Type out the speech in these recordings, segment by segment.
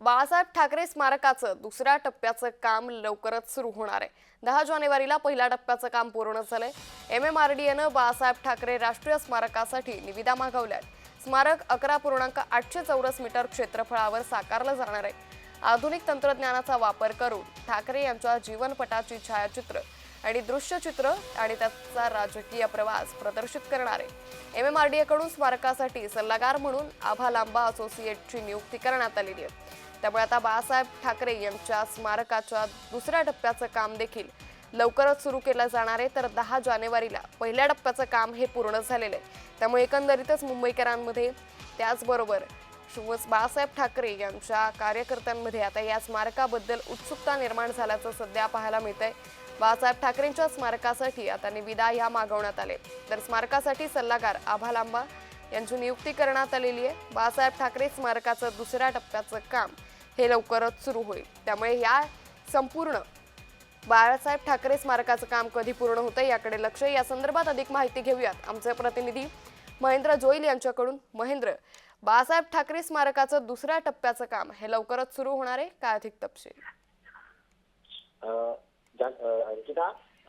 बाळासाहेब ठाकरे स्मारकाचं दुसऱ्या टप्प्याचं काम लवकरच सुरू होणार आहे. दहा जानेवारीला पहिल्या टप्प्याचं काम पूर्ण झालंय. एम एम आर डी एनं बाळासाहेब ठाकरे राष्ट्रीय स्मारकासाठी निविदा मागवल्या स्मारक अकरा पूर्णांक आठशे चौरस मीटर क्षेत्रफळावर साकारलं जाणार आहे. आधुनिक तंत्रज्ञानाचा वापर करून ठाकरे यांच्या जीवनपटाची छायाचित्र आणि दृश्यचित्र आणि त्याचा राजकीय प्रवास प्रदर्शित करणार आहे. एम एम आर डी एकडून स्मारकासाठी सल्लागार म्हणून आभा लांबा असोसिएटची नियुक्ती करण्यात आलेली आहे. त्यामुळे आता बाळासाहेब ठाकरे यांच्या स्मारकाच्या दुसऱ्या टप्प्याचं काम देखील लवकरच सुरू केलं जाणार आहे. तर दहा जानेवारीला पहिल्या टप्प्याचं काम हे पूर्ण झालेलं आहे. त्यामुळे एकंदरीतच मुंबईकरांमध्ये त्याचबरोबर शिव- बाळासाहेब ठाकरे यांच्या कार्यकर्त्यांमध्ये आता या स्मारकाबद्दल उत्सुकता निर्माण झाल्याचं सध्या पाहायला मिळतंय. बाळासाहेब ठाकरेंच्या स्मारकासाठी आता निविदा या मागवण्यात आले. तर स्मारकासाठी सल्लागार आभा लांबा यांची नियुक्ती करण्यात आलेली आहे. बाळासाहेब ठाकरे स्मारकाचं दुसऱ्या टप्प्याचं काम हे लवकरच सुरू होईल. त्यामुळे या संपूर्ण बाळासाहेब ठाकरे स्मारकाचं काम कधी पूर्ण होतं याकडे लक्ष या संदर्भात अधिक माहिती घेऊयात आमचे प्रतिनिधी महेंद्र जोईल यांच्याकडून. महेंद्र बाळासाहेब ठाकरे स्मारकाचं दुसऱ्या टप्प्याचं काम हे लवकरच सुरू होणार आहे. काय अधिक तपशील?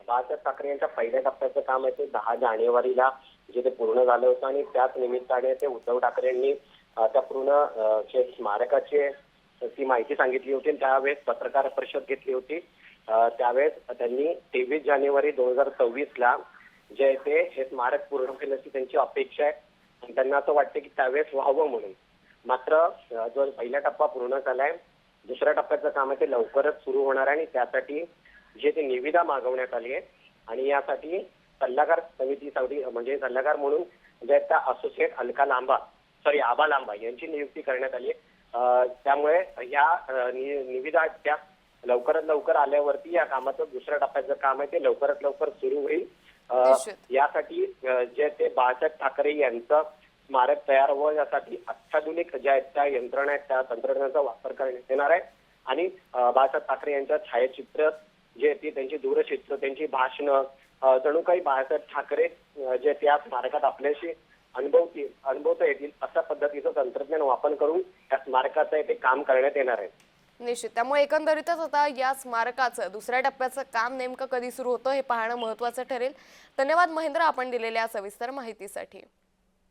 बाळासाहेब ठाकरे यांच्या पहिल्या टप्प्याचं काम आहे ते दहा जानेवारीला जे ते पूर्ण झालं होतं आणि त्याच निमित्ताने ते उद्धव ठाकरेंनी त्या पूर्ण अ, जे स्मारकाचे ती माहिती सांगितली होती आणि त्यावेळेस पत्रकार परिषद घेतली होती. त्यावेळेस त्यांनी तेवीस जानेवारी दोन हजार सव्वीस ला जे ते हे स्मारक पूर्ण केल्याची त्यांची अपेक्षा आहे. आणि त्यांना असं वाटतं की त्यावेळेस व्हावं म्हणून. मात्र जो पहिला टप्पा पूर्ण झालाय दुसऱ्या टप्प्याचं काम आहे ते लवकरच सुरू होणार आहे आणि त्यासाठी जे ते निविदा मागवण्यात आली आहे आणि यासाठी सल्लागार समितीसाठी म्हणजे सल्लागार म्हणून जे आहेत त्या असोसिएट अलका लांबा सॉरी आबा लांबा यांची नियुक्ती करण्यात आली त्यामुळे या निविदा त्या लवकरात लवकर आल्यावरती या कामाचं दुसऱ्या टप्प्याचं काम आहे ते लवकरात लवकर सुरू होईल. यासाठी जे ते बाळासाहेब ठाकरे यांचं स्मारक तयार व्हावं यासाठी अत्याधुनिक ज्या आहेत त्या यंत्रणा आहेत त्या तंत्रज्ञानाचा वापर करण्यात येणार आहे. आणि बाळासाहेब ठाकरे यांच्या छायाचित्र जे ती त्यांची दूरचित्र त्यांची भाषणं जणू काही बाळासाहेब ठाकरे जे त्या स्मारकात आपल्याशी अनुभवतील अनुभवता येतील अशा पद्धतीचं तंत्रज्ञान वापर करून या स्मारकाचं येथे काम करण्यात येणार आहे. निश्चित. त्यामुळे एकंदरीतच आता या स्मारकाचं दुसऱ्या टप्प्याचं काम नेमकं कधी सुरू होतं हे पाहणं महत्त्वाचं ठरेल. धन्यवाद महेंद्र आपण दिलेल्या सविस्तर माहितीसाठी.